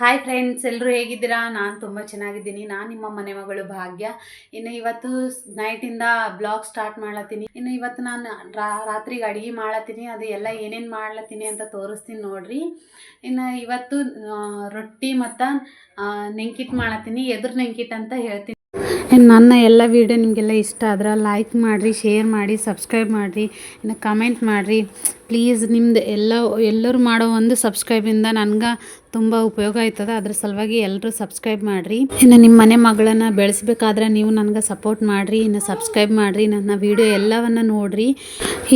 Hi friends ಎಲ್ಲರೂ ಹೇಗಿದ್ದೀರಾ? ನಾನು ತುಂಬ ಚೆನ್ನಾಗಿದ್ದೀನಿ. ನಾನು ನಿಮ್ಮ ಮನೆ ಮಗಳು ಭಾಗ್ಯ. ಇನ್ನು ಇವತ್ತು ನೈಟಿಂದ ಬ್ಲಾಗ್ ಸ್ಟಾರ್ಟ್ ಮಾಡ್ಲತ್ತೀನಿ. ಇನ್ನು ಇವತ್ತು ನಾನು ರಾತ್ರಿಗೆ ಅಡುಗೆ ಮಾಡ್ಲತ್ತೀನಿ. ಅದು ಎಲ್ಲ ಏನೇನು ಮಾಡ್ಲತ್ತೀನಿ ಅಂತ ತೋರಿಸ್ತೀನಿ ನೋಡ್ರಿ. ಇನ್ನು ಇವತ್ತು ರೊಟ್ಟಿ ಮತ್ತು ನೆಂಕಿಟ್ ಮಾಡ್ಲತ್ತೀನಿ. ಎದುರು ನೆಂಕಿಟ್ ಅಂತ ಹೇಳ್ತೀನಿ. ನನ್ನ ಎಲ್ಲ ವಿಡಿಯೋ ನಿಮಗೆಲ್ಲ ಇಷ್ಟ ಆದ್ರೆ ಲೈಕ್ ಮಾಡಿರಿ ಶೇರ್ ಮಾಡಿ ಸಬ್ಸ್ಕ್ರೈಬ್ ಮಾಡಿರಿ. ಇನ್ನು ಕಮೆಂಟ್ ಮಾಡಿರಿ. ಪ್ಲೀಸ್ ನಿಮ್ದು ಎಲ್ಲ, ಎಲ್ಲರೂ ಮಾಡೋ ಒಂದು ಸಬ್ಸ್ಕ್ರೈಬಿಂದ ನನಗೆ ತುಂಬ ಉಪಯೋಗ ಆಯ್ತದ. ಅದ್ರ ಸಲುವಾಗಿ ಎಲ್ಲರೂ ಸಬ್ಸ್ಕ್ರೈಬ್ ಮಾಡಿರಿ. ಇನ್ನು ನಿಮ್ಮ ಮನೆ ಮಗಳನ್ನು ಬೆಳೆಸ್ಬೇಕಾದ್ರೆ ನೀವು ನನಗೆ ಸಪೋರ್ಟ್ ಮಾಡಿರಿ. ಇನ್ನು ಸಬ್ಸ್ಕ್ರೈಬ್ ಮಾಡಿರಿ. ನನ್ನ ವೀಡಿಯೋ ಎಲ್ಲವನ್ನು ನೋಡಿರಿ.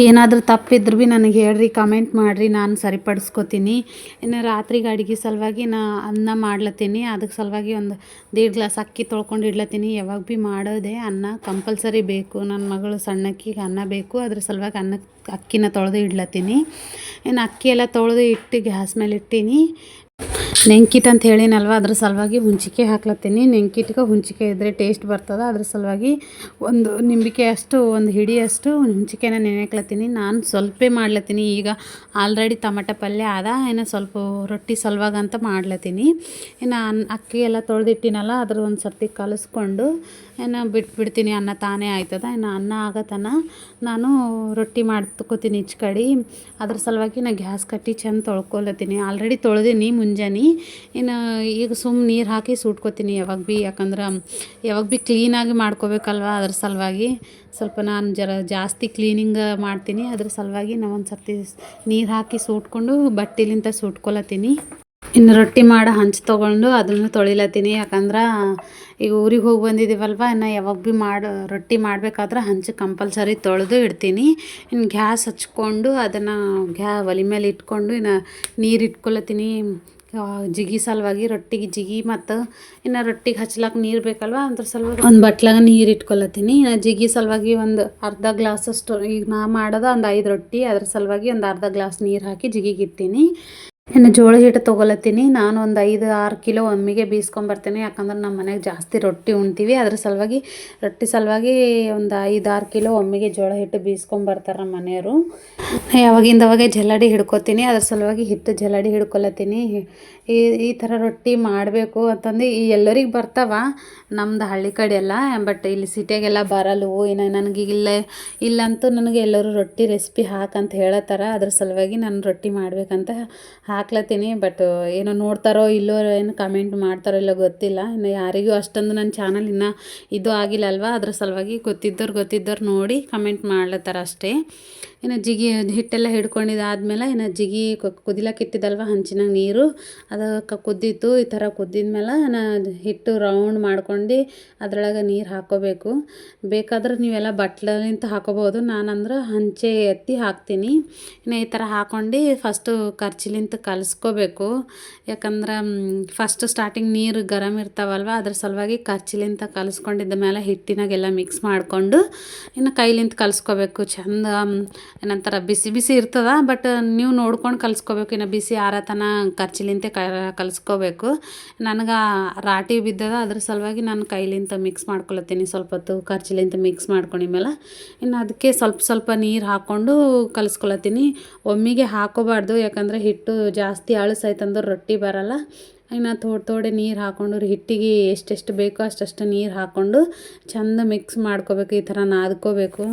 ಏನಾದರೂ ತಪ್ಪಿದ್ರು ಭೀ ನನಗೆ ಹೇಳ್ರಿ ಕಮೆಂಟ್ ಮಾಡಿರಿ. ನಾನು ಸರಿಪಡಿಸ್ಕೋತೀನಿ. ಇನ್ನು ರಾತ್ರಿಗೆ ಅಡುಗೆ ಸಲುವಾಗಿ ನಾ ಅನ್ನ ಮಾಡ್ಲತ್ತೀನಿ. ಅದಕ್ಕೆ ಸಲುವಾಗಿ ಒಂದು ದೇಡ್ ಗ್ಲಾಸ್ ಅಕ್ಕಿ ತೊಳ್ಕೊಂಡು ಇಡ್ಲತ್ತೀನಿ. ಯಾವಾಗ ಭೀ ಮಾಡೋದೆ ಅನ್ನ ಕಂಪಲ್ಸರಿ ಬೇಕು. ನನ್ನ ಮಗಳು ಸಣ್ಣಕ್ಕಿಗೆ ಅನ್ನ ಬೇಕು. ಅದ್ರ ಸಲುವಾಗಿ ಅನ್ನ ಅಕ್ಕಿನ ತೊಳೆದು ಇಡ್ಲತ್ತೀನಿ. ಏನು ಅಕ್ಕಿ ಎಲ್ಲ ತೊಳೆದು ಇಟ್ಟು ಗ್ಯಾಸ್ ಮೇಲೆ ಇಟ್ಟೀನಿ. ನೆಂಕಿಟ್ ಅಂತ ಹೇಳಿನಲ್ವ? ಅದ್ರ ಸಲುವಾಗಿ ಹುಂಚಿಕೆ ಹಾಕ್ಲತ್ತೀನಿ. ನೆಂಕಿಟ್ಗೆ ಹುಂಚಿಕೆ ಇದ್ದರೆ ಟೇಸ್ಟ್ ಬರ್ತದೆ. ಅದ್ರ ಸಲುವಾಗಿ ಒಂದು ನಿಂಬಿಕೆ ಅಷ್ಟು, ಒಂದು ಹಿಡಿಯಷ್ಟು ಹುಂಚಿಕೆನ ನೆನೆಕ್ಲತ್ತೀನಿ. ನಾನು ಸ್ವಲ್ಪ ಮಾಡ್ಲತ್ತೀನಿ. ಈಗ ಆಲ್ರೆಡಿ ಟಮಟ ಪಲ್ಯ ಅದ ಏನೋ ಸ್ವಲ್ಪ ರೊಟ್ಟಿ ಸಲುವಾಗಿ ಅಂತ ಮಾಡ್ಲತ್ತೀನಿ. ಇನ್ನು ಅನ್ನ ಅಕ್ಕಿ ಎಲ್ಲ ತೊಳೆದಿಟ್ಟಿನಲ್ಲ, ಅದ್ರ ಒಂದು ಸರ್ತಿ ಕಲಿಸ್ಕೊಂಡು ಇನ್ನು ಬಿಟ್ಬಿಡ್ತೀನಿ ಅನ್ನ ತಾನೇ ಆಯ್ತದ. ಇನ್ನು ಅನ್ನ ಆಗತನ ನಾನು ರೊಟ್ಟಿ ಮಾಡ್ಕೋತೀನಿ ಈಚ್ ಕಡೆ. ಅದ್ರ ಸಲುವಾಗಿ ನಾನು ಗ್ಯಾಸ್ ಕಟ್ಟಿ ಚೆಂದ ತೊಳ್ಕೊಲತ್ತೀನಿ. ಆಲ್ರೆಡಿ ತೊಳೆದೀನಿ. ಮುಂಜಾನೆ ಇನ್ನು ಈಗ ಸುಮ್ಮನೆ ನೀರು ಹಾಕಿ ಸುಟ್ಕೋತೀನಿ ಯಾವಾಗ ಭೀ ಯಾಕಂದ್ರೆ ಯಾವಾಗ ಭೀ ಕ್ಲೀನಾಗಿ ಮಾಡ್ಕೋಬೇಕಲ್ವ ಅದ್ರ ಸಲುವಾಗಿ. ಸ್ವಲ್ಪ ನಾನು ಜರ ಜಾಸ್ತಿ ಕ್ಲೀನಿಂಗ್ ಮಾಡ್ತೀನಿ, ಅದ್ರ ಸಲುವಾಗಿ ನಾವು ಒಂದು ಸರ್ತಿ ನೀರು ಹಾಕಿ ಸುಟ್ಕೊಂಡು ಬಟ್ಟೆಲಿಂತ ಸುಟ್ಕೊಲತ್ತೀನಿ. ಇನ್ನು ರೊಟ್ಟಿ ಮಾಡಿ ಹಂಚು ತೊಗೊಂಡು ಅದನ್ನು ತೊಳಿಲತ್ತೀನಿ, ಯಾಕಂದ್ರೆ ಈಗ ಊರಿಗೆ ಹೋಗಿ ಬಂದಿದ್ದೀವಲ್ವ ಇನ್ನು ಯಾವಾಗ ಭೀ ಮಾಡಿ ರೊಟ್ಟಿ ಮಾಡಬೇಕಾದ್ರೆ ಹಂಚು ಕಂಪಲ್ಸರಿ ತೊಳೆದು ಇಡ್ತೀನಿ. ಇನ್ನು ಗ್ಯಾಸ್ ಹಚ್ಕೊಂಡು ಅದನ್ನು ಗ್ಯಾ ಒಲೆ ಮೇಲೆ ಇಟ್ಕೊಂಡು ಇನ್ನು ನೀರು ಇಟ್ಕೊಳತ್ತೀನಿ ಜಿಗಿ ಸಲುವಾಗಿ ರೊಟ್ಟಿಗೆ ಜಿಗಿ ಮತ್ತು ಇನ್ನು ರೊಟ್ಟಿಗೆ ಹಚ್ಲಾಕ ನೀರು ಬೇಕಲ್ವ? ಅದ್ರ ಸಲುವಾಗಿ ಒಂದು ಬಟ್ಲಾಗ ನೀರು ಇಟ್ಕೊಳತ್ತೀನಿ ಇನ್ನು ಜಿಗಿ ಸಲುವಾಗಿ ಒಂದು ಅರ್ಧ ಗ್ಲಾಸಷ್ಟು ಈಗ ನಾ ಮಾಡೋದು ಒಂದು ಐದು ರೊಟ್ಟಿ. ಅದ್ರ ಸಲುವಾಗಿ ಒಂದು ಅರ್ಧ ಗ್ಲಾಸ್ ನೀರು ಹಾಕಿ ಜಿಗಿಗೆ ಇಡ್ತೀನಿ ಇನ್ನು ಜೋಳ ಹಿಟ್ಟು ತೊಗೊಲತ್ತೀನಿ. ನಾನು ಒಂದು ಐದು ಆರು ಕಿಲೋ ಒಮ್ಮೆಗೆ ಬೀಸ್ಕೊಂಬರ್ತೀನಿ ಯಾಕಂದ್ರೆ ನಮ್ಮ ಮನೆಗೆ ಜಾಸ್ತಿ ರೊಟ್ಟಿ ಉಣ್ತೀವಿ. ಅದ್ರ ಸಲುವಾಗಿ ರೊಟ್ಟಿ ಸಲುವಾಗಿ ಒಂದು ಐದು ಆರು ಕಿಲೋ ಒಮ್ಮೆಗೆ ಜೋಳ ಹಿಟ್ಟು ಬೀಸ್ಕೊಂಬರ್ತಾರೆ ನಮ್ಮ ಮನೆಯವರು. ಯಾವಾಗಿಂದ ಅವಾಗೆ ಜಲಾಡಿ ಹಿಡ್ಕೊತೀನಿ. ಅದ್ರ ಸಲುವಾಗಿ ಹಿಟ್ಟು ಜಲ್ಲಡಿ ಹಿಡ್ಕೊಲತ್ತೀನಿ. ಈ ಈ ಥರ ರೊಟ್ಟಿ ಮಾಡಬೇಕು ಅಂತಂದು ಈ ಎಲ್ಲರಿಗೆ ಬರ್ತಾವ. ನಮ್ದು ಹಳ್ಳಿ ಕಡೆ ಎಲ್ಲ. ಬಟ್ ಇಲ್ಲಿ ಸಿಟಿಯಾಗೆಲ್ಲ ಬರಲ್ವು ಇನ್ನು ನನಗೆ ಇಲ್ಲೇ, ಇಲ್ಲಂತೂ ನನಗೆ ಎಲ್ಲರೂ ರೊಟ್ಟಿ ರೆಸಿಪಿ ಹಾಕಂತ ಹೇಳತ್ತಾರ. ಅದ್ರ ಸಲುವಾಗಿ ನಾನು ರೊಟ್ಟಿ ಮಾಡ್ಬೇಕಂತ ಹಾಕ್ಲತ್ತೀನಿ ಬಟ್ ಏನೋ ನೋಡ್ತಾರೋ ಇಲ್ಲೋ ಏನು ಕಮೆಂಟ್ ಮಾಡ್ತಾರೋ ಇಲ್ಲೋ ಗೊತ್ತಿಲ್ಲ. ಇನ್ನು ಯಾರಿಗೂ ಅಷ್ಟೊಂದು ನನ್ನ ಚಾನಲ್ ಇನ್ನು ಇದು ಆಗಿಲ್ಲ ಅಲ್ವಾ? ಅದ್ರ ಸಲುವಾಗಿ ಗೊತ್ತಿದ್ದವ್ರು ಗೊತ್ತಿದ್ದವ್ರು ನೋಡಿ ಕಮೆಂಟ್ ಮಾಡ್ಲತ್ತಾರ ಅಷ್ಟೇ. ಇನ್ನು ಜಿಗಿ ಹಿಟ್ಟೆಲ್ಲ ಹಿಡ್ಕೊಂಡಿದ್ದಾದ್ಮೇಲೆ ಇನ್ನು ಜಿಗಿ ಕುದಿಲಕ್ಕೆ ಇಟ್ಟಿದ್ದಲ್ವ ಹಂಚಿನಾಗ ನೀರು, ಅದಕ್ಕೆ ಕುದ್ದಿತ್ತು ಈ ಥರ ಕುದ್ದಿದ್ಮೇಲೆ ನಾ ಹಿಟ್ಟು ರೌಂಡ್ ಮಾಡ್ಕೊಂಡು ಅದ್ರೊಳಗೆ ನೀರು ಹಾಕೋಬೇಕು. ಬೇಕಾದ್ರೆ ನೀವೆಲ್ಲ ಬಟ್ಲಿಂತ ಹಾಕೋಬೋದು ನಾನಂದ್ರೆ ಹಂಚೆ ಎತ್ತಿ ಹಾಕ್ತೀನಿ. ಇನ್ನು ಈ ಥರ ಹಾಕ್ಕೊಂಡು ಫಸ್ಟು ಕರ್ಚಿಲಿಂತ ಕಲಿಸ್ಕೋಬೇಕು. ಯಾಕಂದ್ರೆ ಫಸ್ಟ್ ಸ್ಟಾರ್ಟಿಂಗ್ ನೀರು ಗರಮ್ ಇರ್ತಾವಲ್ವ, ಅದ್ರ ಸಲುವಾಗಿ ಕರ್ಚಿಲಿಂತ ಕಲಿಸ್ಕೊಂಡಿದ್ದ ಮೇಲೆ ಹಿಟ್ಟಿನಾಗೆಲ್ಲ ಮಿಕ್ಸ್ ಮಾಡಿಕೊಂಡು ಇನ್ನು ಕೈಲಿಂತ ಕಲಿಸ್ಕೋಬೇಕು. ಚಂದ ಏನಂತಾರೆ ಬಿಸಿ ಬಿಸಿ ಇರ್ತದ ಬಟ್ ನೀವು ನೋಡ್ಕೊಂಡು ಕಲಿಸ್ಕೋಬೇಕು. ಇನ್ನು ಬಿಸಿ ಆರತನ ಖರ್ಚಿಲಿಂತೆ ಕ, ಕಲಿಸ್ಕೋಬೇಕು. ನನಗೆ ರಾಟಿ ಬಿದ್ದದ, ಅದ್ರ ಸಲುವಾಗಿ ನಾನು ಕೈಲಿಂತ ಮಿಕ್ಸ್ ಮಾಡ್ಕೊಳತ್ತೀನಿ. ಸ್ವಲ್ಪ ಹೊತ್ತು ಖರ್ಚಿಲಿಂತ ಮಿಕ್ಸ್ ಮಾಡ್ಕೊಂಡಿದ್ಮೇಲೆ ಇನ್ನು ಅದಕ್ಕೆ ಸ್ವಲ್ಪ ಸ್ವಲ್ಪ ನೀರು ಹಾಕ್ಕೊಂಡು ಕಲಿಸ್ಕೊಳತ್ತೀನಿ. ಒಮ್ಮೆಗೆ ಹಾಕೋಬಾರ್ದು, ಯಾಕಂದರೆ ಹಿಟ್ಟು ಜಾಸ್ತಿ ಅಳಸಾಯ್ತಂದ್ರೆ ರೊಟ್ಟಿ ಬರಲ್ಲ. ಇನ್ನು ತೋಡೆ ತೋಡೆ ನೀರು ಹಾಕ್ಕೊಂಡು ಹಿಟ್ಟಿಗೆ ಎಷ್ಟೆಷ್ಟು ಬೇಕೋ ಅಷ್ಟಷ್ಟು ನೀರು ಹಾಕ್ಕೊಂಡು ಚಂದ ಮಿಕ್ಸ್ ಮಾಡ್ಕೋಬೇಕು, ಈ ಥರ ನಾದ್ಕೋಬೇಕು.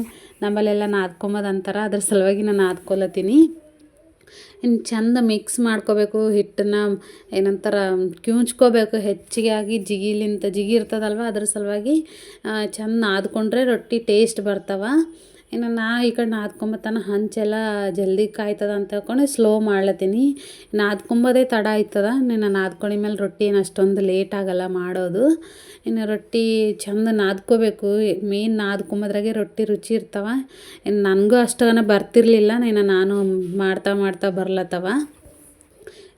ನಮ್ಮಲ್ಲೆಲ್ಲ ನಾದ್ಕೊಂಬೋದು ಅಂತಾರೆ, ಅದ್ರ ಸಲುವಾಗಿ ನಾನು ನಾದ್ಕೊಲತ್ತೀನಿ. ಇನ್ನು ಚೆಂದ ಮಿಕ್ಸ್ ಮಾಡ್ಕೋಬೇಕು, ಹಿಟ್ಟನ್ನ ಏನಂತಾರ, ಕ್ಯೂಂಚ್ಕೋಬೇಕು, ಹೆಚ್ಚಿಗೆ ಆಗಿ ಜಿಗಿಲಿಂತ, ಜಿಗಿ ಇರ್ತದಲ್ವ, ಅದ್ರ ಸಲುವಾಗಿ ಚೆಂದ ನಾದ್ಕೊಂಡ್ರೆ ರೊಟ್ಟಿ ಟೇಸ್ಟ್ ಬರ್ತಾವ. ಇನ್ನು ನಾ ಈ ಕಡೆ ನಾದ್ಕೊಂಬತ್ತನ ಹಂಚೆಲ್ಲ ಜಲ್ದಿ ಕಾಯ್ತದ ಅಂತ ಹೇಳ್ಕೊಂಡು ಸ್ಲೋ ಮಾಡ್ಲತ್ತೀನಿ. ನಾದ್ಕೊಂಬೋದೇ ತಡ ಆಯ್ತದ. ನೀನು ನಾದ್ಕೊಂಡಿ ಮೇಲೆ ರೊಟ್ಟಿ ಏನು ಅಷ್ಟೊಂದು ಲೇಟ್ ಆಗಲ್ಲ ಮಾಡೋದು. ಇನ್ನು ರೊಟ್ಟಿ ಚಂದ ನಾದ್ಕೋಬೇಕು. ಮೇನ್ ನಾದ್ಕೊಂಬದ್ರಾಗೆ ರೊಟ್ಟಿ ರುಚಿ ಇರ್ತಾವ. ಇನ್ನು ನನಗೂ ಅಷ್ಟಗನ ಬರ್ತಿರ್ಲಿಲ್ಲ. ನೀನು ನಾನು ಮಾಡ್ತಾ ಮಾಡ್ತಾ ಬರ್ಲತ್ತವ.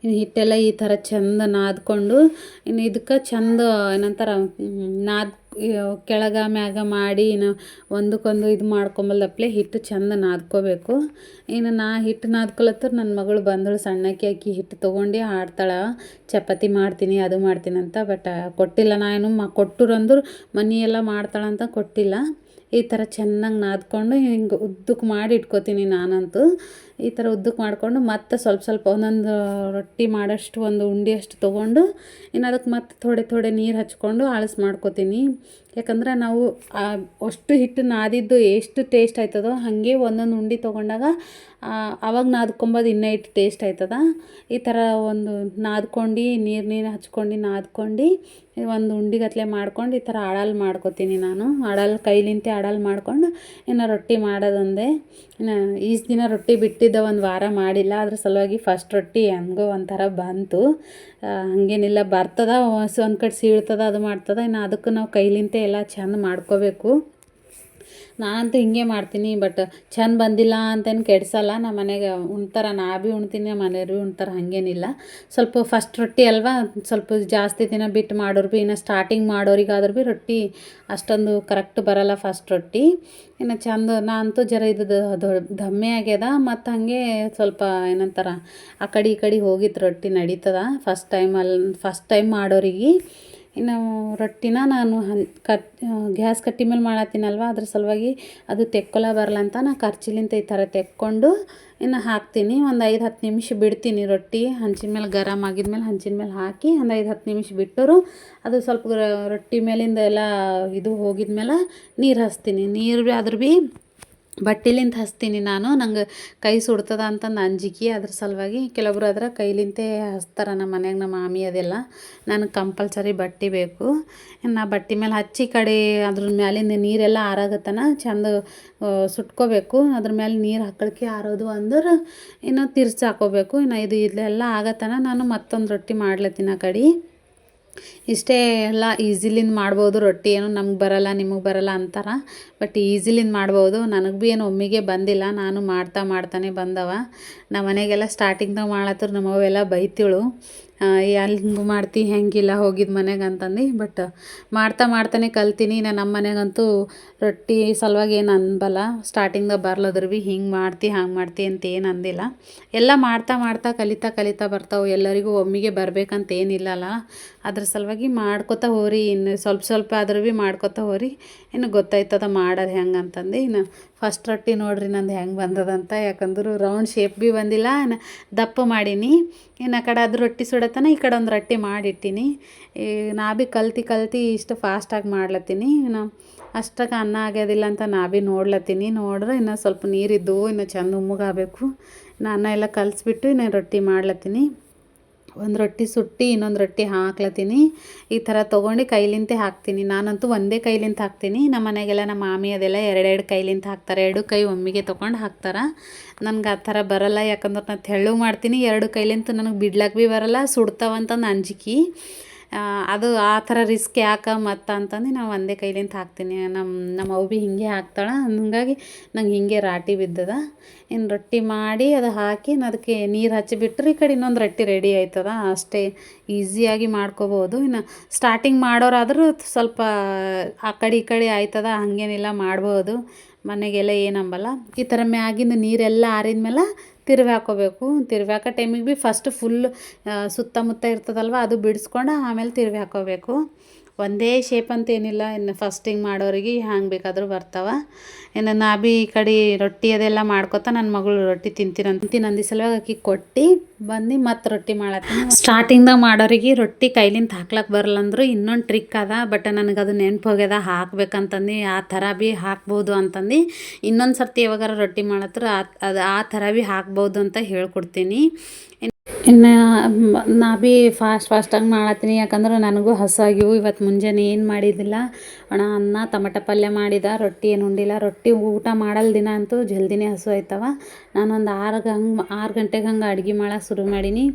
ಇನ್ನು ಹಿಟ್ಟೆಲ್ಲ ಈ ಥರ ಚಂದ ನಾದ್ಕೊಂಡು, ಇನ್ನು ಇದಕ್ಕೆ ಚಂದ ಏನಂತಾರ ನಾದ್ ಕೆಳಗ, ಮ್ಯಾಗ ಮಾಡಿ ಇನ್ನು ಒಂದಕ್ಕೊಂದು ಇದು ಮಾಡ್ಕೊಂಬಲ್ದಪ್ಲೆ ಹಿಟ್ಟು ಚಂದ ನಾದ್ಕೋಬೇಕು. ಇನ್ನು ನಾ ಹಿಟ್ಟು ನಾದ್ಕೊಳತ್ತರ ನನ್ನ ಮಗಳು ಬಂದಳು ಸಣ್ಣಕ್ಕೆ ಅಕ್ಕಿ ಹಿಟ್ಟು ತೊಗೊಂಡು ಆಡ್ತಾಳೆ ಚಪಾತಿ ಮಾಡ್ತೀನಿ, ಅದು ಮಾಡ್ತೀನಿ ಅಂತ, ಬಟ್ ಕೊಟ್ಟಿಲ್ಲ. ನಾನು ಮ ಕೊಟ್ಟರು ಕೊಟ್ಟರಂದ್ರೆ ಮನಿ ಎಲ್ಲ ಅಂತ ಕೊಟ್ಟಿಲ್ಲ. ಈ ಥರ ಚೆನ್ನಾಗಿ ನಾದ್ಕೊಂಡು ಹಿಂಗೆ ಉದ್ದಕ್ಕೆ ಮಾಡಿ ಇಟ್ಕೋತೀನಿ ನಾನಂತೂ. ಈ ಥರ ಉದ್ದಕ್ಕೆ ಮಾಡಿಕೊಂಡು ಮತ್ತೆ ಸ್ವಲ್ಪ ಸ್ವಲ್ಪ ಒಂದೊಂದು ರೊಟ್ಟಿ ಮಾಡೋಷ್ಟು, ಒಂದು ಉಂಡೆಯಷ್ಟು ತೊಗೊಂಡು, ಇನ್ನು ಅದಕ್ಕೆ ಮತ್ತೆ ಥೋಡೆ ಥೋಡೆ ನೀರು ಹಚ್ಕೊಂಡು ಆಳಸ್ ಮಾಡ್ಕೋತೀನಿ. ಯಾಕಂದ್ರೆ ನಾವು ಅಷ್ಟು ಹಿಟ್ಟು ನಾದಿದ್ದು ಎಷ್ಟು ಟೇಸ್ಟ್ ಆಯ್ತದೋ ಹಾಗೆ ಒಂದೊಂದು ಉಂಡೆ ತೊಗೊಂಡಾಗ ಆವಾಗ ನಾದ್ಕೊಂಬೋದು ಇನ್ನೂ ಇಟ್ಟು ಟೇಸ್ಟ್ ಆಯ್ತದ. ಈ ಥರ ಒಂದು ನಾದ್ಕೊಂಡು, ನೀರು ನೀರು ಹಚ್ಕೊಂಡು, ನಾದ್ಕೊಂಡು, ಒಂದು ಉಂಡಿಗತ್ಲೆ ಮಾಡ್ಕೊಂಡು ಈ ಥರ ಅಳಲ್ ಮಾಡ್ಕೊತೀನಿ ನಾನು. ಅಳಲ್ ಕೈಲಿಂತೆ ಆಡಾಲು ಮಾಡ್ಕೊಂಡು, ಇನ್ನು ರೊಟ್ಟಿ ಮಾಡೋದೊಂದೇ. ಇನ್ನು ಈಸ್ ದಿನ ರೊಟ್ಟಿ ಬಿಟ್ಟಿದ್ದ. ಒಂದು ವಾರ ಮಾಡಿಲ್ಲ. ಅದ್ರ ಸಲುವಾಗಿ ಫಸ್ಟ್ ರೊಟ್ಟಿ ಹೆಂಗೋ ಒಂಥರ ಬಂತು. ಹಾಗೇನಿಲ್ಲ, ಬರ್ತದ ಒಂದು ಕಡೆ ಸೀಳ್ತದ, ಅದು ಮಾಡ್ತದ. ಇನ್ನು ಅದಕ್ಕೆ ನಾವು ಕೈಲಿಂತೆ ಎಲ್ಲ ಚೆಂದ ಮಾಡ್ಕೋಬೇಕು. ನಾನಂತೂ ಹಿಂಗೆ ಮಾಡ್ತೀನಿ ಬಟ್ ಚೆಂದ ಬಂದಿಲ್ಲ ಅಂತೇನು ಕೆಡ್ಸಲ್ಲ. ನಮ್ಮ ಮನೆಗೆ ಉಣ್ತಾರ, ನಾ ಭೀ ಉಣ್ತೀನಿ ನಮ್ಮ ಮನೆಯವ್ರು ಭೀ ಉಣ್ತಾರೆ, ಹಾಗೇನಿಲ್ಲ. ಸ್ವಲ್ಪ ಫಸ್ಟ್ ರೊಟ್ಟಿ ಅಲ್ವಾ, ಸ್ವಲ್ಪ ಜಾಸ್ತಿ ದಿನ ಬಿಟ್ಟು ಮಾಡೋರು ಭೀ ಇನ್ನು ಸ್ಟಾರ್ಟಿಂಗ್ ಮಾಡೋರಿಗಾದ್ರೂ ಭೀ ರೊಟ್ಟಿ ಅಷ್ಟೊಂದು ಕರೆಕ್ಟ್ ಬರಲ್ಲ ಫಸ್ಟ್ ರೊಟ್ಟಿ. ಇನ್ನು ಚಂದ ನಾ ಅಂತೂ ಜರ ಇದು ದಮ್ಮೆ ಆಗ್ಯದ, ಮತ್ತು ಹಾಗೆ ಸ್ವಲ್ಪ ಏನಂತಾರ, ಆ ಕಡೆ ಈ ಕಡೆ ಹೋಗಿತ್ತು ರೊಟ್ಟಿ ನಡೀತದ. ಫಸ್ಟ್ ಟೈಮಲ್ಲಿ ಫಸ್ಟ್ ಟೈಮ್ ಮಾಡೋರಿಗೆ. ಇನ್ನು ರೊಟ್ಟಿನ ನಾನು ಹನ್ ಕಟ್ ಗ್ಯಾಸ್ ಕಟ್ಟಿ ಮೇಲೆ ಮಾಡತ್ತೀನಲ್ವ? ಅದ್ರ ಸಲುವಾಗಿ ಅದು ತೆಕ್ಕೊಲ ಬರಲ್ಲ ಅಂತ ನಾ ಕರ್ಚಿಲಿಂದ ಈ ಥರ ತೆಕ್ಕೊಂಡು ಇನ್ನು ಹಾಕ್ತೀನಿ. ಒಂದು ಐದು ಹತ್ತು ನಿಮಿಷ ಬಿಡ್ತೀನಿ ರೊಟ್ಟಿ. ಹಂಚಿನ ಮೇಲೆ ಗರಮ್ ಆಗಿದ್ಮೇಲೆ ಹಂಚಿನ ಮೇಲೆ ಹಾಕಿ ಒಂದು ಐದು ಹತ್ತು ನಿಮಿಷ ಬಿಟ್ಟರು ಅದು ಸ್ವಲ್ಪ ರೊಟ್ಟಿ ಮೇಲಿಂದ ಎಲ್ಲ ಇದು ಹೋಗಿದ್ಮೇಲೆ ನೀರು ಹಚ್ತೀನಿ. ನೀರು ಭೀ ಅದ್ರ ಭೀ ಬಟ್ಟೆಲಿಂದ ಹಚ್ತೀನಿ ನಾನು. ನಂಗೆ ಕೈ ಸುಡ್ತದ ಅಂತಂದು ಅಂಜಿಕೆ ಅದ್ರ ಸಲುವಾಗಿ ಕೆಲವೊಬ್ರು ಅದರ ಕೈಲಿಂತೆ ಹಸ್ತಾರ ನಮ್ಮ ಮನೆಯಾಗ ನಮ್ಮ ಮಾಮಿ ಅದೆಲ್ಲ. ನನಗೆ ಕಂಪಲ್ಸರಿ ಬಟ್ಟೆ ಬೇಕು. ನಾ ಬಟ್ಟೆ ಮೇಲೆ ಹಚ್ಚಿ ಕಡೆ ಅದ್ರ ಮ್ಯಾಲಿಂದ ನೀರೆಲ್ಲ ಆರಾಗತ್ತನ ಚಂದ ಸುಟ್ಕೋಬೇಕು. ಅದ್ರ ಮೇಲೆ ನೀರು ಹಾಕೊಳಕ್ಕೆ ಆರೋದು ಅಂದ್ರೆ ಇನ್ನು ತಿರ್ಸಾಕೋಬೇಕು ಇನ್ನು ಇದು ಇದೆಲ್ಲ ಆಗತ್ತನ ನಾನು ಮತ್ತೊಂದು ರೊಟ್ಟಿ ಮಾಡ್ಲತ್ತಿನ ಕಡೆ. ಇಷ್ಟೇ ಎಲ್ಲ ಈಸಿಲಿಂದ ಮಾಡ್ಬೋದು, ರೊಟ್ಟಿ ಏನು ನಮ್ಗೆ ಬರಲ್ಲ, ನಿಮಗೆ ಬರಲ್ಲ ಅಂತಾರೆ. ಬಟ್ ಈಸಿಲಿಂದ ಮಾಡ್ಬೋದು. ನನಗೆ ಭೀ ಏನು ಒಮ್ಮಿಗೆ ಬಂದಿಲ್ಲ. ನಾನು ಮಾಡ್ತಾ ಮಾಡ್ತಾನೆ ಬಂದವ. ನಮ್ಮ ಮನೆಗೆಲ್ಲ ಸ್ಟಾರ್ಟಿಂಗ್ದಾಗ ಮಾಡತ್ತರ ನಮ್ಮವೆಲ್ಲ ಬೈತಿಳು. ಎಲ್ಲಿ ಹಿಂಗೆ ಮಾಡ್ತಿ, ಹೆಂಗಿಲ್ಲ ಹೋಗಿದ್ದ ಮನೆಗೆ ಅಂತಂದು. ಬಟ್ ಮಾಡ್ತಾ ಮಾಡ್ತಾನೆ ಕಲ್ತೀನಿ. ನಾನು ನಮ್ಮ ಮನೆಗಂತೂ ರೊಟ್ಟಿ ಸಲುವಾಗಿ ಏನು ಅನ್ಬಲ್ಲ. ಸ್ಟಾರ್ಟಿಂಗ್ದಾಗ ಬರ್ಲದ್ರ ಭೀ ಹಿಂಗೆ ಮಾಡ್ತಿ, ಹಂಗೆ ಮಾಡ್ತಿ ಅಂತ ಏನು ಅಂದಿಲ್ಲ. ಎಲ್ಲ ಮಾಡ್ತಾ ಮಾಡ್ತಾ ಕಲಿತಾ ಕಲಿತಾ ಬರ್ತಾವೆ. ಎಲ್ಲರಿಗೂ ಒಮ್ಮಿಗೆ ಬರಬೇಕಂತ ಏನಿಲ್ಲಲ್ಲ. ಅದ್ರ ಸಲುವಾಗಿ ಮಾಡ್ಕೊತ ಹೋರಿ ಇನ್ನು ಸ್ವಲ್ಪ ಸ್ವಲ್ಪ ಆದ್ರೂ ಭೀ ಮಾಡ್ಕೊತ ಹೋರಿ ಇನ್ನು ಗೊತ್ತಾಯ್ತದ ಮಾಡೋದು ಹೆಂಗೆ ಅಂತಂದು. ಇನ್ನು ಫಸ್ಟ್ ರೊಟ್ಟಿ ನೋಡ್ರಿ ನಂದು ಹೆಂಗೆ ಬಂದದಂತ. ಯಾಕಂದ್ರೆ ರೌಂಡ್ ಶೇಪ್ ಭೀ ಬಂದಿಲ್ಲ. ದಪ್ಪ ಮಾಡೀನಿ. ಇನ್ನು ಆ ಕಡೆ ಅದು ರೊಟ್ಟಿ ಸುಡತನ, ಈ ಕಡೆ ಒಂದು ರೊಟ್ಟಿ ಮಾಡಿಟ್ಟಿನಿ. ಈ ನಾ ಭೀ ಕಲ್ತಿ ಕಲ್ತಿ ಇಷ್ಟು ಫಾಸ್ಟಾಗಿ ಮಾಡ್ಲತ್ತೀನಿ. ಇನ್ನು ಅಷ್ಟಕ್ಕೆ ಅನ್ನ ಆಗ್ಯದಿಲ್ಲ ಅಂತ ನಾ ಭೀ ನೋಡ್ಲತ್ತೀನಿ. ನೋಡ್ರೆ ಇನ್ನು ಸ್ವಲ್ಪ ನೀರಿದ್ದು ಇನ್ನು ಚೆಂದ ಉಮ್ಮಗಾಗಬೇಕು. ಇನ್ನು ಅನ್ನ ಎಲ್ಲ ಕಲಿಸ್ಬಿಟ್ಟು ಇನ್ನು ರೊಟ್ಟಿ ಮಾಡ್ಲತ್ತೀನಿ. ಒಂದು ರೊಟ್ಟಿ ಸುಟ್ಟು ಇನ್ನೊಂದು ರೊಟ್ಟಿ ಹಾಕ್ಲತ್ತೀನಿ. ಈ ಥರ ತೊಗೊಂಡು ಕೈಲಿಂತೆ ಹಾಕ್ತೀನಿ. ನಾನಂತೂ ಒಂದೇ ಕೈಲಿಂತ ಹಾಕ್ತೀನಿ. ನಮ್ಮ ಮನೆಗೆಲ್ಲ ನಮ್ಮ ಮಾಮಿ ಅದೆಲ್ಲ ಎರಡೆರಡು ಕೈಲಿಂತ ಹಾಕ್ತಾರೆ. ಎರಡು ಕೈ ಒಮ್ಮಿಗೆ ತೊಗೊಂಡು ಹಾಕ್ತಾರೆ. ನನಗೆ ಆ ಥರ ಬರಲ್ಲ. ಯಾಕಂದ್ರೆ ನಾನು ತೆಳ್ಳು ಮಾಡ್ತೀನಿ. ಎರಡು ಕೈಲಿಂತ ನನಗೆ ಬಿಡ್ಲಕ್ಕೆ ಭೀ ಬರಲ್ಲ. ಸುಡ್ತಾವಂತಂದು ಅಂಜಿಕೆ ಅದು ಆ ಥರ ರಿಸ್ಕ್ ಯಾಕೆ ಮತ್ತು ಅಂತಂದು ನಾವು ಒಂದೇ ಕೈಲಿಂದ ಹಾಕ್ತೀನಿ. ನಮ್ಮ ನಮ್ಮ ಅವ್ವ ಭೀ ಹಿಂಗೆ ಹಾಕ್ತಾಳೆ. ಹಂಗಾಗಿ ನಂಗೆ ಹಿಂಗೆ ರಾಟಿ ಬಿದ್ದದ. ಇನ್ನು ರೊಟ್ಟಿ ಮಾಡಿ ಅದು ಹಾಕಿ ಅದಕ್ಕೆ ನೀರು ಹಚ್ಚಿಬಿಟ್ರೆ ಈ ಕಡೆ ಇನ್ನೊಂದು ರೊಟ್ಟಿ ರೆಡಿ ಆಯ್ತದ. ಅಷ್ಟೇ ಈಸಿಯಾಗಿ ಮಾಡ್ಕೋಬೋದು. ಇನ್ನು ಸ್ಟಾರ್ಟಿಂಗ್ ಮಾಡೋರಾದರೂ ಸ್ವಲ್ಪ ಆ ಕಡೆ ಈ ಕಡೆ ಆಯ್ತದ. ಹಾಗೇನಿಲ್ಲ ಮಾಡ್ಬೋದು. ಮನೆಗೆಲ್ಲ ಏನಂಬಲ್ಲ. ಈ ಥರ ಮ್ಯಾಗಿಂದ ನೀರೆಲ್ಲ ಆರಿದ ಮೇಲೆ ತಿರ್ವಿ ಹಾಕೋಬೇಕು ತಿರ್ವಿ ಹಾಕೋ ಟೈಮಿಗೆ ಭೀ ಫಸ್ಟ್ ಫುಲ್ ಸುತ್ತಮುತ್ತ ಇರ್ತದಲ್ವ ಅದು ಬಿಡಿಸ್ಕೊಂಡು ಆಮೇಲೆ ತಿರುವಿ ಹಾಕ್ಕೋಬೇಕು ಒಂದೇ ಶೇಪ್ ಅಂತ ಏನಿಲ್ಲ. ಇನ್ನು ಫಸ್ಟಿಂಗ್ ಮಾಡೋರಿಗೆ ಹ್ಯಾಂಗೆ ಬೇಕಾದರೂ ಬರ್ತಾವೆ. ಇನ್ನು ನಾ ಭೀ ಈ ಕಡೆ ರೊಟ್ಟಿ ಅದೆಲ್ಲ ಮಾಡ್ಕೊತ ನನ್ನ ಮಗಳು ರೊಟ್ಟಿ ತಿಂತೀರಂತ ನಂದಿ ಸಲುವಾಗಿ ಆಕಿ ಕೊಟ್ಟು ಬಂದು ಮತ್ತೆ ರೊಟ್ಟಿ ಮಾಡ ಸ್ಟಾರ್ಟಿಂಗ್ದಾಗ ಮಾಡೋರಿಗೆ ರೊಟ್ಟಿ ಕೈಲಿಂದ ಹಾಕ್ಲಕ್ಕೆ ಬರಲ್ಲ ಅಂದರು ಇನ್ನೊಂದು ಟ್ರಿಕ್ ಅದ ಬಟ್ ನನಗೆ ಅದು ನೆನ್ಪು ಹೋಗ್ಯದ. ಹಾಕ್ಬೇಕಂತಂದು, ಆ ಥರ ಭೀ ಹಾಕ್ಬೋದು ಅಂತಂದು. ಇನ್ನೊಂದು ಸರ್ತಿ ಯಾವಾಗಾರ ರೊಟ್ಟಿ ಮಾಡತ್ರ ಅದು ಆ ಥರ ಭೀ ಹಾಕ್ಬೋದು ಅಂತ ಹೇಳ್ಕೊಡ್ತೀನಿ. ಇನ್ನು ನಾ ಭೀ ಫಾಸ್ಟ್ ಫಾಸ್ಟಾಗಿ ಮಾಡತ್ತೀನಿ. ಯಾಕಂದ್ರೆ ನನಗೂ ಹಸಿವಾಗಿವು ಇವತ್ತು ಮುಂಜಾನೆ ಏನು ಮಾಡಿದ್ದಿಲ್ಲ ಒಣ ಅನ್ನ, ಟಮಟ ಪಲ್ಯ ಮಾಡಿದ, ರೊಟ್ಟಿ ಏನು ಉಂಡಿಲ್ಲ. ರೊಟ್ಟಿ ಊಟ ಮಾಡಲ್ ದಿನ ಅಂತೂ ಜಲ್ದಿನೇ ಹಸು ಆಯ್ತವ ನಾನೊಂದು ಆರು ಹಂಗೆ ಆರು ಗಂಟೆಗೆ ಹಂಗೆ ಅಡ್ಗೆ ಮಾಡೋಕೆ ಶುರು ಮಾಡೀನಿ.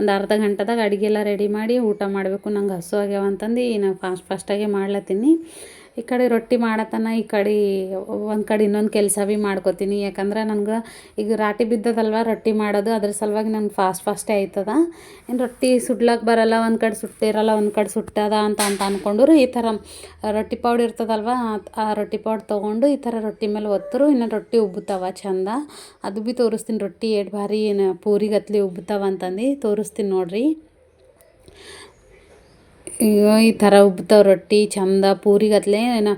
ಒಂದು ಅರ್ಧ ಗಂಟೆದಾಗ ಅಡುಗೆ ಎಲ್ಲ ರೆಡಿ ಮಾಡಿ ಊಟ ಮಾಡಬೇಕು. ನಂಗೆ ಹಸು ಆಗ್ಯಾವ ಅಂತಂದು ನಾನು ಫಾಸ್ಟ್ ಫಾಸ್ಟಾಗೆ ಮಾಡ್ಲತ್ತೀನಿ. ಈ ಕಡೆ ರೊಟ್ಟಿ ಮಾಡತನ, ಈ ಕಡೆ ಒಂದು ಕಡೆ ಇನ್ನೊಂದು ಕೆಲಸ ಭೀ ಮಾಡ್ಕೋತೀನಿ. ಯಾಕಂದ್ರೆ ನನಗೆ ಈಗ ರಾಟಿ ಬಿದ್ದದಲ್ವ ರೊಟ್ಟಿ ಮಾಡೋದು, ಅದ್ರ ಸಲುವಾಗಿ ನಂಗೆ ಫಾಸ್ಟ್ ಫಾಸ್ಟೇ ಆಯ್ತದ. ಏನು ರೊಟ್ಟಿ ಸುಡ್ಲಕ್ಕೆ ಬರಲ್ಲ, ಒಂದು ಕಡೆ ಸುಟ್ಟಿರಲ್ಲ ಒಂದು ಕಡೆ ಸುಟ್ಟದ ಅಂತ ಅಂತ ಅಂದ್ಕೊಂಡ್ರು ಈ ಥರ ರೊಟ್ಟಿ ಪೌಡ್ ಇರ್ತದಲ್ವ? ಆ ರೊಟ್ಟಿ ಪೌಡ್ ತೊಗೊಂಡು ಈ ಥರ ರೊಟ್ಟಿ ಮೇಲೆ ಒತ್ತರು ಇನ್ನು ರೊಟ್ಟಿ ಉಬ್ಬುತ್ತವ ಚಂದ. ಅದು ಭೀ ತೋರಿಸ್ತೀನಿ, ರೊಟ್ಟಿ ಎರಡು ಭಾರಿ ಏನು ಪೂರಿಗತ್ಲಿ ಉಬ್ಬುತ್ತವ ಅಂತಂದು ತೋರಿಸ್ತೀನಿ ನೋಡಿರಿ. ಈ ಥರ ಉಬ್ತಾವ ರೊಟ್ಟಿ, ಚಂದ ಪೂರಿಗತ್ಲೆ ನಾ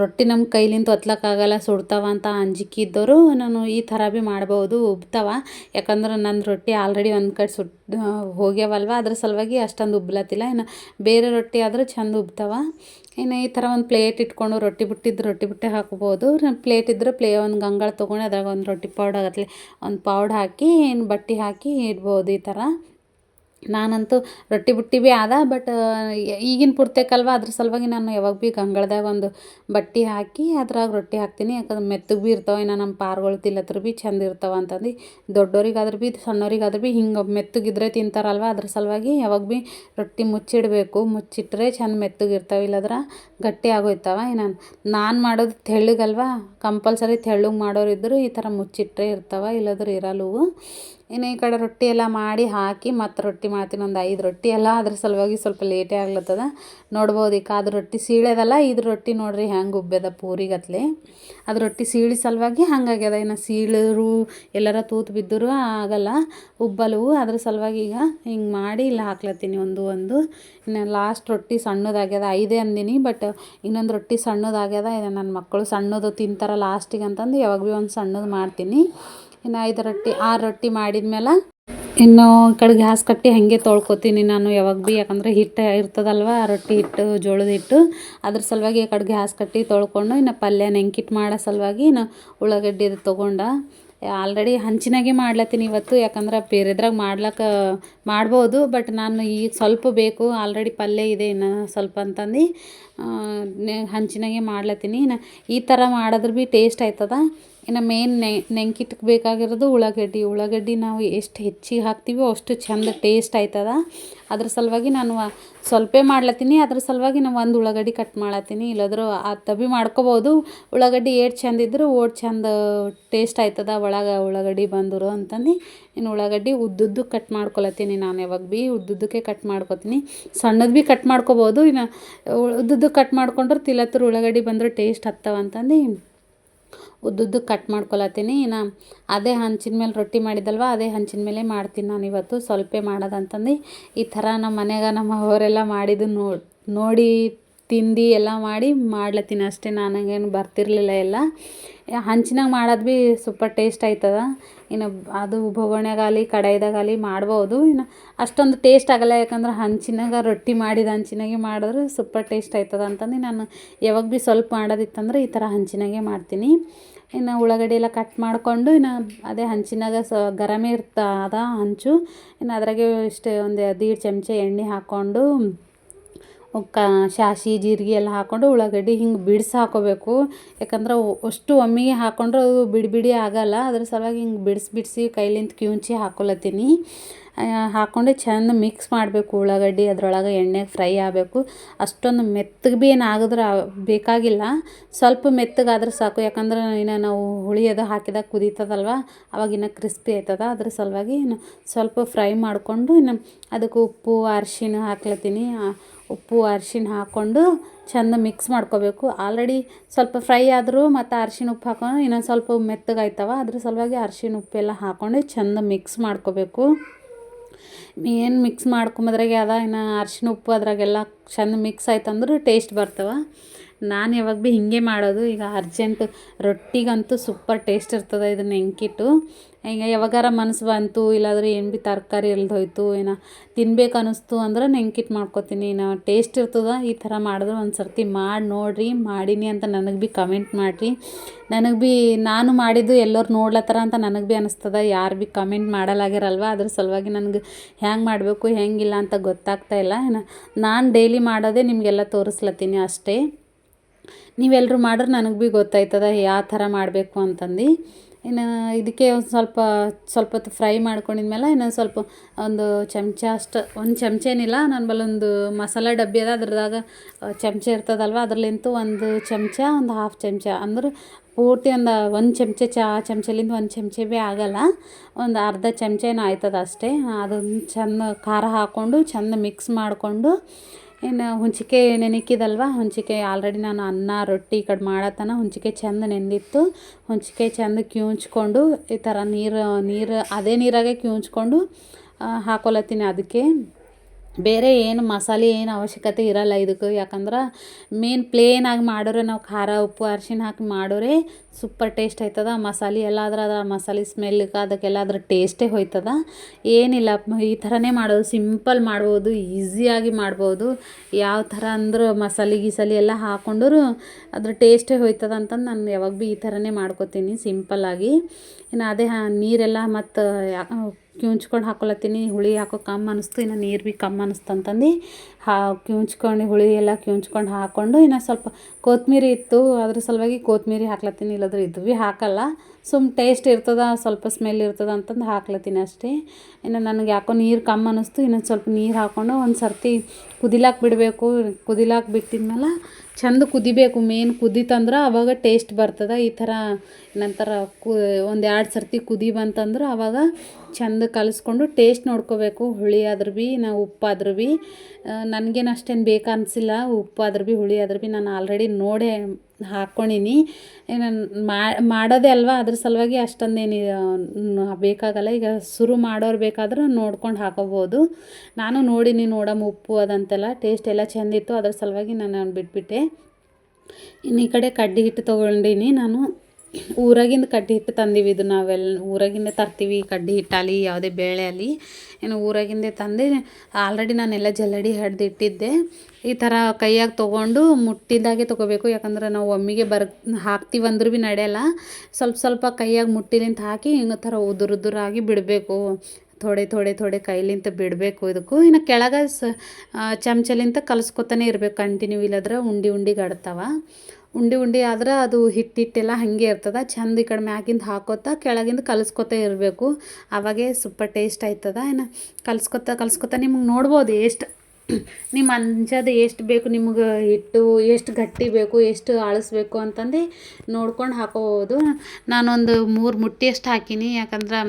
ರೊಟ್ಟಿ ನಮ್ಮ ಕೈಲಿಂದ ಒತ್ಲಕ್ಕಾಗಲ್ಲ, ಸುಡ್ತಾವ ಅಂತ ಅಂಜಿಕೆ ಇದ್ದವರು ನಾನು ಈ ಥರ ಭೀ ಮಾಡ್ಬೋದು ಉಬ್ತಾವ ಯಾಕಂದ್ರೆ ನನ್ನ ರೊಟ್ಟಿ ಆಲ್ರೆಡಿ ಒಂದು ಕಡೆ ಸುಟ್ಟು ಹೋಗ್ಯಾವಲ್ವ, ಅದ್ರ ಸಲುವಾಗಿ ಅಷ್ಟೊಂದು ಉಬ್ಲತ್ತಿಲ್ಲ. ಇನ್ನು ಬೇರೆ ರೊಟ್ಟಿ ಆದ್ರೆ ಚಂದ ಉಬ್ತಾವ ಇನ್ನು ಈ ಥರ ಒಂದು ಪ್ಲೇಟ್ ಇಟ್ಕೊಂಡು ರೊಟ್ಟಿ ಬಿಟ್ಟಿದ್ದು ರೊಟ್ಟಿ ಬಿಟ್ಟೆ ಹಾಕ್ಬೋದು. ಪ್ಲೇಟ್ ಇದ್ದರೆ ಪ್ಲೇ, ಒಂದು ಗಂಗಾಳ ತೊಗೊಂಡು ಅದ್ರಾಗ ಒಂದು ರೊಟ್ಟಿ ಪೌಡ್ ಆಗತ್ಲೆ ಒಂದು ಪೌಡ್ ಹಾಕಿ, ಏನು ಬಟ್ಟೆ ಹಾಕಿ ಇಡ್ಬೋದು ಈ ಥರ. ನಾನಂತೂ ರೊಟ್ಟಿ ಬುಟ್ಟಿ ಭೀ ಆದ ಬಟ್ ಈಗಿನ ಪುರ್ತೇಕಲ್ವ ಅದ್ರ ಸಲುವಾಗಿ ನಾನು ಯಾವಾಗ ಭೀ ಗಂಗಳದಾಗ ಒಂದು ಬಟ್ಟೆ ಹಾಕಿ ಅದ್ರಾಗ ರೊಟ್ಟಿ ಹಾಕ್ತೀನಿ. ಯಾಕಂದ್ರೆ ಮೆತ್ತಗೆ ಭೀ ಇರ್ತಾವೆ, ಇನ್ನು ನಮ್ಮ ಪಾರ್ಗಳು ತಿಲ್ಲತ್ರ ಭೀ ಚಂದ ಇರ್ತಾವೆ ಅಂತಂದು. ದೊಡ್ಡೋರಿಗಾದ್ರೆ ಭೀ ಸಣ್ಣವ್ರಿಗಾದ್ರೂ ಭೀ ಹಿಂಗೆ ಮೆತ್ತಗಿದ್ರೆ ತಿಂತಾರಲ್ವ, ಅದ್ರ ಸಲುವಾಗಿ ಯಾವಾಗ ಭೀ ರೊಟ್ಟಿ ಮುಚ್ಚಿಡಬೇಕು. ಮುಚ್ಚಿಟ್ರೆ ಚಂದ ಮೆತ್ತಗಿರ್ತಾವೆ ಇಲ್ಲದ್ರೆ ಗಟ್ಟಿ ಆಗೋಯ್ತವ. ಇನ್ನು ನಾನು ಮಾಡೋದು ತೆಳ್ಳಗಲ್ವ, ಕಂಪಲ್ಸರಿ ತೆಳ್ಳಗೆ ಮಾಡೋರಿದ್ದರು ಈ ಥರ ಮುಚ್ಚಿಟ್ರೆ ಇರ್ತಾವೆ, ಇಲ್ಲದ್ರೆ ಇರಲ್ಲವು. ಇನ್ನು ಈ ಕಡೆ ರೊಟ್ಟಿ ಎಲ್ಲ ಮಾಡಿ ಹಾಕಿ ಮತ್ತು ರೊಟ್ಟಿ ಮಾಡ್ತೀನಿ. ಒಂದು ಐದು ರೊಟ್ಟಿ ಎಲ್ಲ ಅದ್ರ ಸಲುವಾಗಿ ಸ್ವಲ್ಪ ಲೇಟೇ ಆಗ್ಲತ್ತದ. ನೋಡ್ಬೋದು ಈಗ ಅದು ರೊಟ್ಟಿ ಸೀಳ್ಯದಲ್ಲ ಇದು ರೊಟ್ಟಿ ನೋಡ್ರಿ ಹೆಂಗೆ ಉಬ್ಬ್ಯದ ಪೂರಿಗತ್ಲೆ ಅದು ರೊಟ್ಟಿ ಸೀಳಿ ಸಲುವಾಗಿ ಹಂಗಾಗ್ಯದ ಇನ್ನು ಸೀಳರು, ಎಲ್ಲರ ತೂತು ಬಿದ್ದರೂ ಆಗಲ್ಲ. ಉಬ್ಬಲವು ಅದ್ರ ಸಲುವಾಗಿ ಈಗ ಹಿಂಗೆ ಮಾಡಿ ಇಲ್ಲಿ ಹಾಕ್ಲತ್ತೀನಿ ಒಂದು ಒಂದು. ಇನ್ನು ಲಾಸ್ಟ್ ರೊಟ್ಟಿ ಸಣ್ಣದಾಗ್ಯದ. ಐದೇ ಅಂದಿನಿ ಬಟ್ ಇನ್ನೊಂದು ರೊಟ್ಟಿ ಸಣ್ಣದಾಗ್ಯದ. ಇದು ನನ್ನ ಮಕ್ಕಳು ಸಣ್ಣದು ತಿಂತಾರ ಲಾಸ್ಟಿಗೆ ಅಂತಂದು ಯಾವಾಗ ಭೀ ಒಂದು ಸಣ್ಣದು ಮಾಡ್ತೀನಿ. ಇನ್ನು ಐದು ರೊಟ್ಟಿ, ಆರು ರೊಟ್ಟಿ ಮಾಡಿದ್ಮೇಲೆ ಇನ್ನು ಕಡೆ ಗ್ಯಾಸ್ ಕಟ್ಟಿ ಹಾಗೆ ತೊಳ್ಕೊತೀನಿ ನಾನು ಯಾವಾಗ ಭೀ, ಯಾಕಂದ್ರೆ ಹಿಟ್ಟು ಇರ್ತದಲ್ವ, ರೊಟ್ಟಿ ಹಿಟ್ಟು, ಜೋಳದ ಹಿಟ್ಟು. ಅದ್ರ ಸಲುವಾಗಿ ಕಡೆ ಗ್ಯಾಸ್ ಕಟ್ಟಿ ತೊಳ್ಕೊಂಡು ಇನ್ನು ಪಲ್ಯ ನೆಂಕಿಟ್ಟು ಮಾಡೋ ಸಲುವಾಗಿ ನಾ ಉಳ್ಳಾಗಡ್ಡಿ ಅದು ತೊಗೊಂಡು ಆಲ್ರೆಡಿ ಹಂಚಿನಾಗೆ ಮಾಡ್ಲತ್ತೀನಿ ಇವತ್ತು, ಯಾಕಂದ್ರೆ ಬೇರೆದ್ರಾಗ ಮಾಡ್ಲಕ್ಕ, ಮಾಡ್ಬೋದು ಬಟ್ ನಾನು ಈಗ ಸ್ವಲ್ಪ ಬೇಕು, ಆಲ್ರೆಡಿ ಪಲ್ಯ ಇದೆ ಇನ್ನು ಸ್ವಲ್ಪ ಅಂತಂದು ಹಂಚಿನಾಗೆ ಮಾಡ್ಲತ್ತೀನಿ. ಇನ್ನು ಈ ಥರ ಮಾಡಿದ್ರೆ ಭೀ ಟೇಸ್ಟ್ ಆಯ್ತದ. ಇನ್ನು ಮೇನ್ ನೆಂಕಿಟ್ಗೆ ಬೇಕಾಗಿರೋದು ಉಳ್ಳಾಗಡ್ಡಿ. ಉಳ್ಳಾಗಡ್ಡಿ ನಾವು ಎಷ್ಟು ಹೆಚ್ಚಿಗೆ ಹಾಕ್ತೀವೋ ಅಷ್ಟು ಚಂದ ಟೇಸ್ಟ್ ಆಯ್ತದ. ಅದ್ರ ಸಲುವಾಗಿ ನಾನು ಸ್ವಲ್ಪ ಮಾಡ್ಲತ್ತೀನಿ. ಅದ್ರ ಸಲುವಾಗಿ ನಾನು ಒಂದು ಉಳ್ಳಾಗಡ್ಡಿ ಕಟ್ ಮಾಡ್ಲತ್ತೀನಿ. ಇಲ್ಲಾದ್ರೂ ಆ ತಬಿ ಮಾಡ್ಕೋಬೋದು. ಉಳ್ಳಾಗಡ್ಡಿ ಏಟ್ ಚಂದ ಇದ್ರೆ ಓಟ್ ಚಂದ ಟೇಸ್ಟ್ ಆಯ್ತದ. ಒಳಗೆ ಉಳ್ಳಾಗಡ್ಡಿ ಬಂದರು ಅಂತಂದು ಇನ್ನು ಉಳ್ಳಾಗಡ್ಡಿ ಉದ್ದುದ್ದು ಕಟ್ ಮಾಡ್ಕೊಳತ್ತೀನಿ ನಾನು ಯಾವಾಗ ಭೀ. ಉದ್ದುದ್ದಕ್ಕೆ ಕಟ್ ಮಾಡ್ಕೊತೀನಿ. ಸಣ್ಣದು ಭೀ ಕಟ್ ಮಾಡ್ಕೊಬೋದು. ಇನ್ನು ಉದ್ದುದ್ದು ಕಟ್ ಮಾಡ್ಕೊಂಡ್ರೆ ತಿಲತ್ತರ ಉಳ್ಳಾಗಡ್ಡಿ ಬಂದ್ರೆ ಟೇಸ್ಟ್ ಹತ್ತವ ಅಂತಂದು ಉದ್ದುದ್ದಕ್ಕೆ ಕಟ್ ಮಾಡ್ಕೊಳತ್ತೀನಿ. ಇನ್ನು ಅದೇ ಹಂಚಿನ ಮೇಲೆ ರೊಟ್ಟಿ ಮಾಡಿದ್ದಲ್ವ ಅದೇ ಹಂಚಿನ ಮೇಲೆ ಮಾಡ್ತೀನಿ ನಾನು ಇವತ್ತು. ಸ್ವಲ್ಪ ಮಾಡೋದಂತಂದು ಈ ಥರ ನಮ್ಮ ಮನೆಯಾಗ ನಮ್ಮ ಅವರೆಲ್ಲ ಮಾಡಿದ್ದು ನೋಡಿ ನೋಡಿ, ತಿಂದು ಎಲ್ಲ ಮಾಡಿ ಮಾಡ್ಲತ್ತೀನಿ ಅಷ್ಟೇ. ನನಗೇನು ಬರ್ತಿರಲಿಲ್ಲ ಎಲ್ಲ. ಹಂಚಿನಾಗ ಮಾಡೋದು ಭೀ ಸೂಪರ್ ಟೇಸ್ಟ್ ಆಯ್ತದ. ಇನ್ನು ಅದು ಬೊಗಣ್ಯಾಗಾಗಲಿ ಕಡಾಯ್ದಾಗಲಿ ಮಾಡ್ಬೋದು. ಇನ್ನು ಅಷ್ಟೊಂದು ಟೇಸ್ಟ್ ಆಗಲ್ಲ, ಯಾಕಂದ್ರೆ ಹಂಚಿನಾಗ ರೊಟ್ಟಿ ಮಾಡಿದ ಹಂಚಿನಾಗೆ ಮಾಡಿದ್ರೆ ಸೂಪರ್ ಟೇಸ್ಟ್ ಆಯ್ತದ ಅಂತಂದು ನಾನು ಯಾವಾಗ ಭೀ ಸ್ವಲ್ಪ ಮಾಡೋದಿತ್ತಂದ್ರೆ ಈ ಥರ ಹಂಚಿನಾಗೆ ಮಾಡ್ತೀನಿ. ಇನ್ನು ಉಳ್ಳಾಗಡ್ಡಿ ಎಲ್ಲ ಕಟ್ ಮಾಡಿಕೊಂಡು ಇನ್ನು ಅದೇ ಹಂಚಿನಾಗ ಸ ಗರಮೇ ಇರ್ತ ಅದ ಹಂಚು. ಇನ್ನು ಅದ್ರಾಗೆ ಇಷ್ಟು ಒಂದು ದೀಡ್ ಚಮಚ ಎಣ್ಣೆ ಹಾಕ್ಕೊಂಡು ಕ ಸಾಸಿ ಜೀರಿಗೆ ಎಲ್ಲ ಹಾಕ್ಕೊಂಡು ಉಳ್ಳಾಗಡ್ಡಿ ಹಿಂಗೆ ಬಿಡಿಸಿ ಹಾಕೋಬೇಕು. ಯಾಕಂದ್ರೆ ಅಷ್ಟು ಒಮ್ಮೆಗೆ ಹಾಕ್ಕೊಂಡ್ರೆ ಅದು ಬಿಡಿ ಬಿಡಿ ಆಗಲ್ಲ. ಅದ್ರ ಸಲುವಾಗಿ ಹಿಂಗೆ ಬಿಡಿಸಿ ಬಿಡಿಸಿ ಕೈಲಿಂದ ಕಿವುಂಚಿ ಹಾಕ್ಕೊಳತ್ತೀನಿ ಹಾಕ್ಕೊಂಡು ಚೆಂದ ಮಿಕ್ಸ್ ಮಾಡಬೇಕು ಉಳ್ಳಾಗಡ್ಡಿ, ಅದರೊಳಗೆ ಎಣ್ಣೆಗೆ ಫ್ರೈ ಆಗಬೇಕು. ಅಷ್ಟೊಂದು ಮೆತ್ತಗೆ ಭೀ ಏನು ಆಗಿದ್ರೆ ಬೇಕಾಗಿಲ್ಲ. ಸ್ವಲ್ಪ ಮೆತ್ತಗಾದ್ರೆ ಸಾಕು. ಯಾಕಂದ್ರೆ ಇನ್ನು ನಾವು ಹುಳಿ ಅದು ಹಾಕಿದಾಗ ಕುದೀತದಲ್ವ? ಅವಾಗ ಇನ್ನು ಕ್ರಿಸ್ಪಿ ಆಯ್ತದ. ಅದ್ರ ಸಲುವಾಗಿ ಇನ್ನು ಸ್ವಲ್ಪ ಫ್ರೈ ಮಾಡಿಕೊಂಡು ಇನ್ನು ಅದಕ್ಕೆ ಉಪ್ಪು ಅರ್ಶಿನ ಹಾಕ್ಲತ್ತೀನಿ. ಉಪ್ಪು ಅರಿಶಿನ ಹಾಕ್ಕೊಂಡು ಚೆಂದ ಮಿಕ್ಸ್ ಮಾಡ್ಕೋಬೇಕು. ಆಲ್ರೆಡಿ ಸ್ವಲ್ಪ ಫ್ರೈ ಆದರೂ ಮತ್ತು ಅರಿಶಿನ ಉಪ್ಪು ಹಾಕೊಂಡು ಇನ್ನೊಂದು ಸ್ವಲ್ಪ ಮೆತ್ತಗಾಯ್ತವ. ಅದ್ರ ಸಲುವಾಗಿ ಉಪ್ಪು ಉಪ್ಪೆಲ್ಲ ಹಾಕ್ಕೊಂಡು ಚೆಂದ ಮಿಕ್ಸ್ ಮಾಡ್ಕೋಬೇಕು. ಏನು ಮಿಕ್ಸ್ ಮಾಡ್ಕೊಂಬದ್ರಾಗೆ ಅದ ಇನ್ನು ಅರ್ಶಿನ ಉಪ್ಪು ಅದ್ರಾಗೆಲ್ಲ ಚೆಂದ ಮಿಕ್ಸ್ ಆಯ್ತಂದ್ರೆ ಟೇಸ್ಟ್ ಬರ್ತವೆ. ನಾನು ಯಾವಾಗ ಭೀ ಹೀಗೆ ಮಾಡೋದು, ಈಗ ಅರ್ಜೆಂಟ್ ರೊಟ್ಟಿಗಂತೂ ಸೂಪರ್ ಟೇಸ್ಟ್ ಇರ್ತದೆ ಇದನ್ನ ಹೆಂಕಿಟ್ಟು ಈಗ ಯಾವಾಗಾರ ಮನಸ್ಸು ಬಂತು, ಇಲ್ಲಾಂದ್ರೆ ಏನು ಭೀ ತರಕಾರಿ ಹೋಯ್ತು ಏನ ತಿನ್ಬೇಕು ಅನ್ನಿಸ್ತು ಅಂದ್ರೆ ನೆಂಕಿಟ್ಟು ಮಾಡ್ಕೊತೀನಿ. ನಾ ಟೇಸ್ಟ್ ಇರ್ತದೆ, ಈ ಥರ ಮಾಡಿದ್ರೆ ಒಂದು ಸರ್ತಿ ಮಾಡಿ ನೋಡಿರಿ, ಮಾಡೀನಿ ಅಂತ ನನಗೆ ಭೀ ಕಮೆಂಟ್ ಮಾಡಿರಿ. ನನಗೆ ಭೀ ನಾನು ಮಾಡಿದ್ದು ಎಲ್ಲರೂ ನೋಡ್ಲತ್ತಾರ ಅಂತ ನನಗೆ ಭೀ ಅನಿಸ್ತದ, ಯಾರು ಭೀ ಕಮೆಂಟ್ ಮಾಡಲಾಗಿರಲ್ವ ಅದ್ರ ಸಲುವಾಗಿ ನನಗೆ ಹ್ಯಾಂಗೆ ಮಾಡಬೇಕು, ಹೆಂಗಿಲ್ಲ ಅಂತ ಗೊತ್ತಾಗ್ತಾ ಇಲ್ಲ. ನಾನು ಡೈಲಿ ಮಾಡೋದೇ ನಿಮಗೆಲ್ಲ ತೋರಿಸ್ಲತ್ತೀನಿ ಅಷ್ಟೇ. ನೀವೆಲ್ಲರೂ ಮಾಡ್ರೆ ನನಗೆ ಭೀ ಗೊತ್ತಾಯ್ತದ ಯಾವ ಥರ ಮಾಡಬೇಕು ಅಂತಂದು. ಇನ್ನು ಇದಕ್ಕೆ ಒಂದು ಸ್ವಲ್ಪ ಸ್ವಲ್ಪ ಹೊತ್ತು ಫ್ರೈ ಮಾಡ್ಕೊಂಡಿದ್ಮೇಲೆ ಇನ್ನೊಂದು ಸ್ವಲ್ಪ ಒಂದು ಚಮಚ ಅಷ್ಟು, ಒಂದು ಚಮಚ ಏನಿಲ್ಲ ನನ್ನ ಬಳಿ ಒಂದು ಮಸಾಲೆ ಡಬ್ಬಿ ಅದ, ಅದ್ರದಾಗ ಚಮಚ ಇರ್ತದಲ್ವ ಅದ್ರಲ್ಲಿಂತು ಒಂದು ಚಮಚ, ಒಂದು ಹಾಫ್ ಚಮಚ. ಅಂದ್ರೆ ಪೂರ್ತಿ ಒಂದು ಒಂದು ಚಮಚ ಚಾ ಚಮಚಲಿಂದ ಒಂದು ಚಮಚ ಭೀ ಆಗಲ್ಲ. ಒಂದು ಅರ್ಧ ಚಮಚ ಏನು ಆಯ್ತದ ಅಷ್ಟೇ. ಅದನ್ನು ಚೆಂದ ಖಾರ ಹಾಕ್ಕೊಂಡು ಚೆಂದ ಮಿಕ್ಸ್ ಮಾಡಿಕೊಂಡು ಇನ್ನು ಹುಂಚಿಕೆ ನೆನಕಿದಲ್ವ? ಹುಂಚಿಕೆ ಆಲ್ರೆಡಿ ನಾನು ಅನ್ನ, ರೊಟ್ಟಿ ಈ ಕಡೆ ಮಾಡತ್ತನ ಹುಂಚಿಕೆ ಚೆಂದ ನೆಂದಿತ್ತು ಹುಂಚಿಕೆ ಚೆಂದ ಕ್ಯೂಂಚ್ಕೊಂಡು ಈ ಥರ ನೀರು ನೀರು, ಅದೇ ನೀರಾಗೆ ಕ್ಯೂಂಚ್ಕೊಂಡು ಹಾಕೊಲತ್ತೀನಿ ಅದಕ್ಕೆ. ಬೇರೆ ಏನು ಮಸಾಲೆ ಏನು ಅವಶ್ಯಕತೆ ಇರಲ್ಲ ಇದಕ್ಕೆ. ಯಾಕಂದ್ರೆ ಮೇನ್ ಪ್ಲೇನಾಗಿ ಮಾಡೋರೆ ನಾವು ಖಾರ, ಉಪ್ಪು, ಅರ್ಶಿಣ ಹಾಕಿ ಮಾಡೋರೆ ಸೂಪರ್ ಟೇಸ್ಟ್ ಆಯ್ತದ. ಮಸಾಲೆ ಎಲ್ಲ ಅದ್ರ ಅದ ಮಸಾಲೆ ಸ್ಮೆಲ್ಗೆ ಅದಕ್ಕೆಲ್ಲ ಅದ್ರ ಟೇಸ್ಟೇ ಹೋಯ್ತದ. ಏನಿಲ್ಲ, ಈ ಥರನೇ ಮಾಡೋದು. ಸಿಂಪಲ್ ಮಾಡ್ಬೋದು ಈಸಿಯಾಗಿ ಮಾಡ್ಬೋದು. ಯಾವ ಥರ ಅಂದ್ರೆ ಮಸಾಲೆ, ಗೀಸಲಿ ಎಲ್ಲ ಹಾಕೊಂಡ್ರು ಅದ್ರ ಟೇಸ್ಟೇ ಹೋಯ್ತದ ಅಂತಂದು ನಾನು ಯಾವಾಗ ಭೀ ಈ ಥರನೇ ಮಾಡ್ಕೊತೀನಿ. ಸಿಂಪಲ್ಲಾಗಿ ಇನ್ನು ಅದೇ, ನೀರೆಲ್ಲ ಮತ್ತು ಕಿವುಚ್ಕೊಂಡು ಹಾಕೊಳತ್ತೀನಿ ಹುಳಿ ಹಾಕೋ ಕಮ್ಮಿ ಅನಿಸ್ತು ಇನ್ನು ನೀರು ಭೀ ಕಮ್ಮಿ ಅನಿಸ್ತು ಅಂತಂದು ಹಾ, ಕಿವುಚ್ಕೊಂಡು ಹುಳಿ ಎಲ್ಲ ಕಿವುಚ್ಕೊಂಡು ಹಾಕ್ಕೊಂಡು ಇನ್ನು ಸ್ವಲ್ಪ ಕೊತ್ತಂಬರಿ ಇತ್ತು. ಅದ್ರ ಸಲುವಾಗಿ ಕೊತ್ತಂಬರಿ ಹಾಕ್ಲತ್ತೀನಿ. ಇಲ್ಲದ್ರೆ ಇದು ಭೀ ಹಾಕಲ್ಲ. ಸುಮ್ಮ ಟೇಸ್ಟ್ ಇರ್ತದ, ಸ್ವಲ್ಪ ಸ್ಮೆಲ್ ಇರ್ತದ ಅಂತಂದು ಹಾಕ್ಲತ್ತೀನಿ ಅಷ್ಟೇ. ಇನ್ನು ನನಗೆ ಯಾಕೋ ನೀರು ಕಮ್ಮಿ ಅನ್ನಿಸ್ತು ಇನ್ನೊಂದು ಸ್ವಲ್ಪ ನೀರು ಹಾಕ್ಕೊಂಡು ಒಂದು ಸರ್ತಿ ಕುದಿಲಾಕ ಬಿಡಬೇಕು. ಕುದಿಲಾಕ ಬಿಟ್ಟಿದ್ಮೇಲೆ ಚಂದ ಕುದಿಬೇಕು. ಮೇನ್ ಕುದಿತಂದ್ರೆ ಅವಾಗ ಟೇಸ್ಟ್ ಬರ್ತದೆ. ಈ ಥರ ನಂತರ ಕು, ಒಂದು ಎರಡು ಸರ್ತಿ ಕುದಿ ಬಂತಂದ್ರೆ ಅವಾಗ ಚಂದ ಕಲಿಸ್ಕೊಂಡು ಟೇಸ್ಟ್ ನೋಡ್ಕೋಬೇಕು. ಹುಳಿ ಆದ್ರೂ ಭೀ ನಾವು ಉಪ್ಪಾದ್ರೂ ಭೀ. ನನಗೇನು ಅಷ್ಟೇನು ಬೇಕು ಅನಿಸಿಲ್ಲ. ಉಪ್ಪಾದ್ರೂ ಭೀ ಹುಳಿ ಆದ್ರೂ ಭೀ ನಾನು ಆಲ್ರೆಡಿ ನೋಡೇ ಹಾಕ್ಕೊಂಡೀನಿ ನಾನು ಮಾಡೋದೇ ಅಲ್ವಾ? ಅದ್ರ ಸಲುವಾಗಿ ಅಷ್ಟೊಂದೇನು ಬೇಕಾಗಲ್ಲ. ಈಗ ಶುರು ಮಾಡೋರು ಬೇಕಾದ್ರೆ ನೋಡ್ಕೊಂಡು ಹಾಕೋಬೋದು. ನಾನು ನೋಡೀನಿ ನೋಡಮ್ಮ ಉಪ್ಪು ಅದಂತೆಲ್ಲ. ಟೇಸ್ಟ್ ಎಲ್ಲ ಚೆಂದಿತ್ತು. ಅದ್ರ ಸಲುವಾಗಿ ನಾನು ಬಿಟ್ಬಿಟ್ಟೆ. ಇನ್ನು ಈ ಕಡೆ ಕಡ್ಡಿ ಹಿಟ್ಟು ತೊಗೊಂಡೀನಿ ನಾನು. ಊರಾಗಿಂದ ಕಡ್ಡಿ ಹಿಟ್ಟು ತಂದೀವಿ ಇದು ನಾವೆಲ್ಲ ಊರಾಗಿಂದ ತರ್ತೀವಿ ಕಡ್ಡಿ ಹಿಟ್ಟಾಗಲಿ ಯಾವುದೇ ಬೇಳೆ ಅಲ್ಲಿ ಏನು ಊರಾಗಿಂದೇ ತಂದು ಆಲ್ರೆಡಿ ನಾನೆಲ್ಲ ಜಲ್ಲಡಿ ಹಿಡ್ದು ಇಟ್ಟಿದ್ದೆ ಈ ಥರ ಕೈಯಾಗ ತೊಗೊಂಡು ಮುಟ್ಟಿದಾಗೆ ತೊಗೋಬೇಕು. ಯಾಕಂದ್ರೆ ನಾವು ಒಮ್ಮಿಗೆ ಬರ್ ಹಾಕ್ತೀವಂದ್ರೂ ಭೀ ನಡೆಯಲ್ಲ. ಸ್ವಲ್ಪ ಸ್ವಲ್ಪ ಕೈಯಾಗ ಮುಟ್ಟಿಲಿಂತ ಹಾಕಿ ಹಿಂಗೆ ಥರ ಉದುರು ಉದುರಾಗಿ ಬಿಡಬೇಕು. ಥೋಡೆ ಥೋಡೆ ಥೋಡೆ ಕೈಲಿಂತ ಬಿಡಬೇಕು ಇದಕ್ಕೂ. ಇನ್ನು ಕೆಳಗೆ ಸ ಚಮಚಲಿಂತ ಕಲಿಸ್ಕೊತಾನೆ ಇರಬೇಕು. ಕಂಟಿನ್ಯೂ ಇಲ್ಲದ್ರೆ ಉಂಡಿ ಉಂಡಿ ಆಡ್ತಾವ ಉಂಡೆ ಉಂಡೆ ಆದ್ರೆ ಅದು ಹಿಟ್ಟಿಟ್ಟೆಲ್ಲ ಹಾಗೆ ಇರ್ತದ, ಚಂದ ಈ ಕಡೆ ಮ್ಯಾಗಿಂದ ಹಾಕೋತಾ ಕೆಳಗಿಂದ ಕಲಿಸ್ಕೊತಾ ಇರಬೇಕು. ಆವಾಗೇ ಸೂಪರ್ ಟೇಸ್ಟ್ ಆಯ್ತದ, ಏನು? ಕಲಿಸ್ಕೊತ ಕಲಿಸ್ಕೊತ ನಿಮ್ಗೆ ನೋಡ್ಬೋದು ಎಷ್ಟು ನಿಮ್ಮ ಅಂಜದ ಎಷ್ಟು ಬೇಕು ನಿಮ್ಗೆ ಹಿಟ್ಟು, ಎಷ್ಟು ಗಟ್ಟಿ ಬೇಕು, ಎಷ್ಟು ಅಳಸ್ಬೇಕು ಅಂತಂದು ನೋಡ್ಕೊಂಡು ಹಾಕೋಬೋದು ನಾನೊಂದು ಮೂರು ಮುಟ್ಟಿಯಷ್ಟು ಹಾಕೀನಿ. ಯಾಕಂದ್ರೆ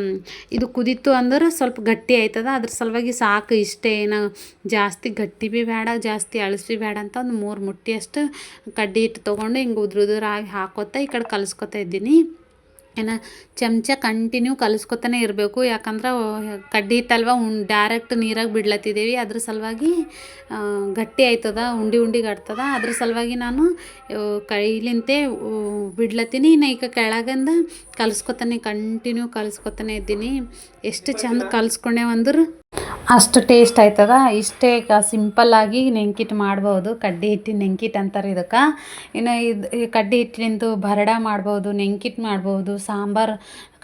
ಇದು ಕುದೀತು ಅಂದ್ರೆ ಸ್ವಲ್ಪ ಗಟ್ಟಿ ಆಯ್ತದ. ಅದ್ರ ಸಲುವಾಗಿ ಸಾಕು ಇಷ್ಟೇ ಏನು ಜಾಸ್ತಿ ಗಟ್ಟಿ ಭೀ ಬೇಡ ಜಾಸ್ತಿ ಅಳಿಸ್ ಬೇಡ ಅಂತ ಒಂದು ಮೂರು ಮುಟ್ಟಿಯಷ್ಟು ಕಡ್ಡಿ ಹಿಟ್ಟು ತೊಗೊಂಡು ಹಿಂಗೆ ಉದುರು ಉದುರಾಗಿ ಹಾಕೋತಾ ಈ ಕಡೆ ಕಲಿಸ್ಕೊತಾ ಇದ್ದೀನಿ. ಏನು ಚಮಚ ಕಂಟಿನ್ಯೂ ಕಲಿಸ್ಕೊತಾನೆ ಇರಬೇಕು. ಯಾಕಂದ್ರೆ ಕಡ್ಡಿ ಇತ್ತಲ್ವ ಉಣ್ ಡೈರೆಕ್ಟ್ ನೀರಾಗಿ ಬಿಡ್ಲತ್ತಿದ್ದೀವಿ ಅದ್ರ ಸಲುವಾಗಿ ಗಟ್ಟಿ ಆಯ್ತದ, ಉಂಡೆ ಉಂಡಿ ಆಡ್ತದ ಅದ್ರ ಸಲುವಾಗಿ ನಾನು ಕೈಲಿಂತೆ ಬಿಡ್ಲತ್ತೀನಿ. ಇನ್ನು ಈಗ ಕೆಳಗಿಂದ ಕಲಿಸ್ಕೊತಾನೆ ಕಂಟಿನ್ಯೂ ಕಲಿಸ್ಕೊತಾನೆ ಇದ್ದೀನಿ. ಎಷ್ಟು ಚಂದ ಕಲಿಸ್ಕೊಂಡೇವಂದ್ರೆ. ಅಷ್ಟು ಟೇಸ್ಟ್ ಆಯ್ತದ? ಇಷ್ಟೇ ಸಿಂಪಲ್ಲಾಗಿ ನೆಂಕಿಟ್ಟು ಮಾಡ್ಬೋದು. ಕಡ್ಡಿ ಹಿಟ್ಟಿನ ನೆಂಕಿಟ್ಟು ಅಂತಾರೆ ಇದಕ್ಕೆ. ಇನ್ನು ಇದು ಕಡ್ಡಿ ಹಿಟ್ಟಿನಿಂದು ಬರಡ ಮಾಡ್ಬೋದು ನೆಂಕಿಟ್ಟು ಮಾಡ್ಬೋದು, ಸಾಂಬಾರು,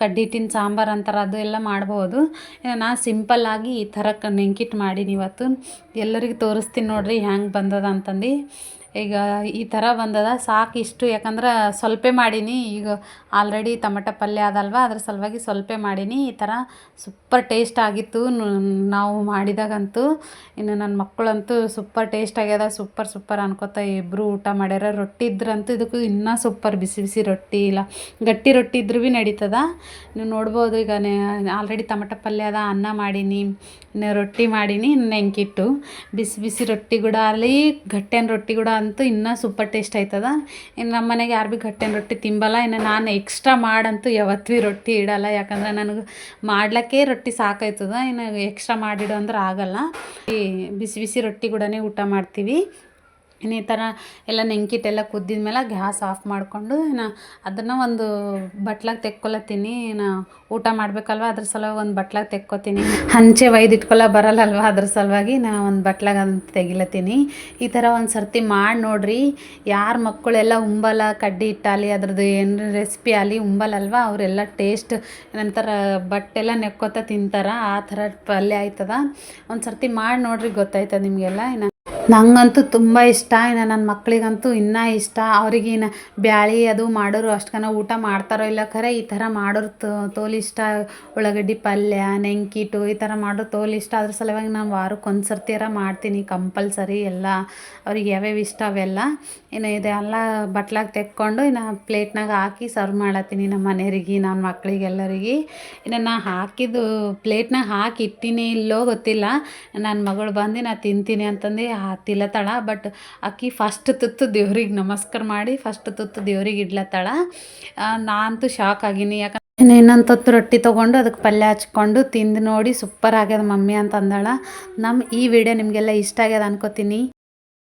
ಕಡ್ಡಿ ಹಿಟ್ಟಿನ ಸಾಂಬಾರು ಅಂತಾರೆ, ಅದು ಎಲ್ಲ ಮಾಡ್ಬೋದು. ಇನ್ನು ನಾ ಸಿಂಪಲ್ಲಾಗಿ ಈ ಥರ ಕ ನೆಂಕಿಟ್ಟು ಮಾಡೀನಿ ಇವತ್ತು ಎಲ್ಲರಿಗೂ ತೋರಿಸ್ತೀನಿ ನೋಡಿರಿ, ಹ್ಯಾಂಗೆ ಬಂದದ ಅಂತಂದು. ಈಗ ಈ ಥರ ಬಂದದ ಸಾಕು ಇಷ್ಟು ಯಾಕಂದ್ರೆ ಸ್ವಲ್ಪ ಮಾಡೀನಿ. ಈಗ ಆಲ್ರೆಡಿ ಟಮಟ ಪಲ್ಯ ಅದಲ್ವ? ಅದ್ರ ಸಲುವಾಗಿ ಸ್ವಲ್ಪ ಮಾಡೀನಿ. ಈ ಥರ ಸೂಪರ್ ಟೇಸ್ಟ್ ಆಗಿತ್ತು ನಾವು ಮಾಡಿದಾಗಂತೂ. ಇನ್ನು ನನ್ನ ಮಕ್ಕಳಂತೂ ಸೂಪರ್ ಟೇಸ್ಟ್ ಆಗ್ಯದ. ಸೂಪರ್ ಸೂಪರ್ ಅನ್ಕೋತ ಇಬ್ಬರು ಊಟ ಮಾಡ್ಯಾರ. ರೊಟ್ಟಿ ಇದ್ರಂತೂ ಇದಕ್ಕೂ ಇನ್ನೂ ಸೂಪರ್ ಬಿಸಿ ಬಿಸಿ ರೊಟ್ಟಿ ಇಲ್ಲ. ಗಟ್ಟಿ ರೊಟ್ಟಿ ಇದ್ರೂ ಭೀ ನಡೀತದ. ನೀವು ನೋಡ್ಬೋದು, ಈಗ ಆಲ್ರೆಡಿ ಟಮಟ ಪಲ್ಯ ಅದ, ಅನ್ನ ಮಾಡೀನಿ ರೊಟ್ಟಿ ಮಾಡೀನಿ ನೆಂಕಿಟ್ಟು ಬಿಸಿ ಬಿಸಿ ರೊಟ್ಟಿ ಕೂಡ ಅಲ್ಲಿ ಗಟ್ಟೆನ ರೊಟ್ಟಿ ಕೂಡ ಅಂತೂ ಇನ್ನೂ ಸೂಪರ್ ಟೇಸ್ಟ್ ಆಯ್ತದ. ಇನ್ನು ನಮ್ಮ ಮನೆಗೆ ಯಾರು ಭೀ ಗಟ್ಟೆನ ರೊಟ್ಟಿ ತಿಂಬಲ್ಲ, ಇನ್ನು ನಾನು ಎಕ್ಸ್ಟ್ರಾ ಮಾಡಂತೂ ಯಾವತ್ತೂ ರೊಟ್ಟಿ ಇಡಲ್ಲ. ಯಾಕಂದ್ರೆ ನನಗೆ ಮಾಡ್ಲಕ್ಕೆ ರೊಟ್ಟಿ ಸಾಕಾಯ್ತದ. ಇನ್ನು ಎಕ್ಸ್ಟ್ರಾ ಮಾಡಿಡು ಅಂದ್ರೆ ಆಗಲ್ಲ. ಈ ಬಿಸಿ ಬಿಸಿ ರೊಟ್ಟಿ ಕೂಡನೇ ಊಟ ಮಾಡ್ತೀವಿ. ಇನ್ನು ಈ ಥರ ಎಲ್ಲ ನೆಂಕಿಟ್ಟೆಲ್ಲ ಕುದ್ದಿದ ಮೇಲೆ ಗ್ಯಾಸ್ ಆಫ್ ಮಾಡಿಕೊಂಡು ನಾ ಅದನ್ನು ಒಂದು ಬಟ್ಲಾಗ ತೆಕ್ಕೊಲತ್ತೀನಿ. ನಾ ಊಟ ಮಾಡಬೇಕಲ್ವ? ಅದ್ರ ಸಲುವಾಗಿ ಒಂದು ಬಟ್ಲಾಗ ತೆಕ್ಕೋತೀನಿ. ಹಂಚೆ ಒಯ್ದು ಇಟ್ಕೊಲ್ಲ ಬರಲ್ಲಲ್ವ ಅದ್ರ ಸಲುವಾಗಿ? ನಾ ಒಂದು ಬಟ್ಲಾಗ ತೆಗಿಲತ್ತೀನಿ. ಈ ಥರ ಒಂದು ಸರ್ತಿ ಮಾಡಿ ನೋಡ್ರಿ. ಯಾರ ಮಕ್ಕಳೆಲ್ಲ ಉಂಬಲ, ಕಡ್ಡಿ ಹಿಟ್ಟಾಲಿ, ಅದ್ರದ್ದು ಏನು ರೆಸಿಪಿ ಆಗಲಿ ಉಂಬಲಲ್ವ? ಅವರೆಲ್ಲ ಟೇಸ್ಟ್ ನಂತರ ಬಟ್ಟೆಲ್ಲ ನೆಕ್ಕೋತ ತಿಂತಾರ. ಆ ಥರ ಪಲ್ಯ ಆಯ್ತದ? ಒಂದು ಸರ್ತಿ ಮಾಡಿ ನೋಡ್ರಿ, ಗೊತ್ತಾಯ್ತದ ನಿಮಗೆಲ್ಲ? ಇನ್ನು ನಂಗಂತೂ ತುಂಬ ಇಷ್ಟ, ಇನ್ನು ನನ್ನ ಮಕ್ಕಳಿಗಂತೂ ಇನ್ನೂ ಇಷ್ಟ. ಅವ್ರಿಗೆ ಇನ್ನು ಬ್ಯಾಳಿ ಅದು ಮಾಡೋರು ಅಷ್ಟಕ್ಕನ ಊಟ ಮಾಡ್ತಾರೋ ಇಲ್ಲ, ಖರೆ ಈ ಥರ ಮಾಡೋರು ತೋಲ್ ಇಷ್ಟ. ಉಳ್ಳಾಗಡ್ಡಿ ಪಲ್ಯ ನೆಂಕಿಟ್ಟು ಈ ಥರ ಮಾಡೋರು ತೋಲ್ ಇಷ್ಟ. ಅದ್ರ ಸಲುವಾಗಿ ನಾನು ವಾರಕ್ಕೆ ಒಂದು ಸರ್ತಿಯಾರ ಮಾಡ್ತೀನಿ, ಕಂಪಲ್ಸರಿ ಎಲ್ಲ. ಅವ್ರಿಗೆ ಯಾವ್ಯಾವ ಇಷ್ಟ ಅವೆಲ್ಲ. ಇನ್ನು ಇದೆಲ್ಲ ಬಟ್ಲಾಗ ತೆಕ್ಕೊಂಡು ಇನ್ನು ಪ್ಲೇಟ್ನಾಗ ಹಾಕಿ ಸರ್ವ್ ಮಾಡತ್ತೀನಿ ನಮ್ಮ ಮನೆಯವ್ರಿಗೆ ನನ್ನ ಮಕ್ಕಳಿಗೆಲ್ಲರಿಗೆ ಇನ್ನು ನಾ ಹಾಕಿದ್ದು ಪ್ಲೇಟ್ನಾಗ ಹಾಕಿ ಇಟ್ಟಿನಿ ಇಲ್ಲೋ ಗೊತ್ತಿಲ್ಲ. ನನ್ನ ಮಗಳು ಬಂದು ನಾ ತಿಂತೀನಿ ಅಂತಂದು ತಿಲ್ಲತ್ತಾಳ ಬಟ್ ಅಕ್ಕಿ ಫಸ್ಟ್ ತುತ್ತು ದೇವ್ರಿಗೆ ನಮಸ್ಕಾರ ಮಾಡಿ ಫಸ್ಟ್ ತುತ್ತು ದೇವ್ರಿಗೆ ಇಡ್ಲತ್ತಾಳ. ನಾನಂತೂ ಶಾಕ್ ಆಗೀನಿ, ಯಾಕಂದ್ರೆ ಇನ್ನು ಇನ್ನೊಂದು ತೊತ್ತು ರೊಟ್ಟಿ ತೊಗೊಂಡು ಅದಕ್ಕೆ ಪಲ್ಯ ಹಚ್ಕೊಂಡು ತಿಂದು ನೋಡಿ ಸೂಪರ್ ಆಗ್ಯದ ಮಮ್ಮಿ ಅಂತ ಅಂದಾಳ ನಮ್ಮ ಈ ವಿಡಿಯೋ ನಿಮಗೆಲ್ಲ ಇಷ್ಟ ಆಗ್ಯದ ಅನ್ಕೋತೀನಿ.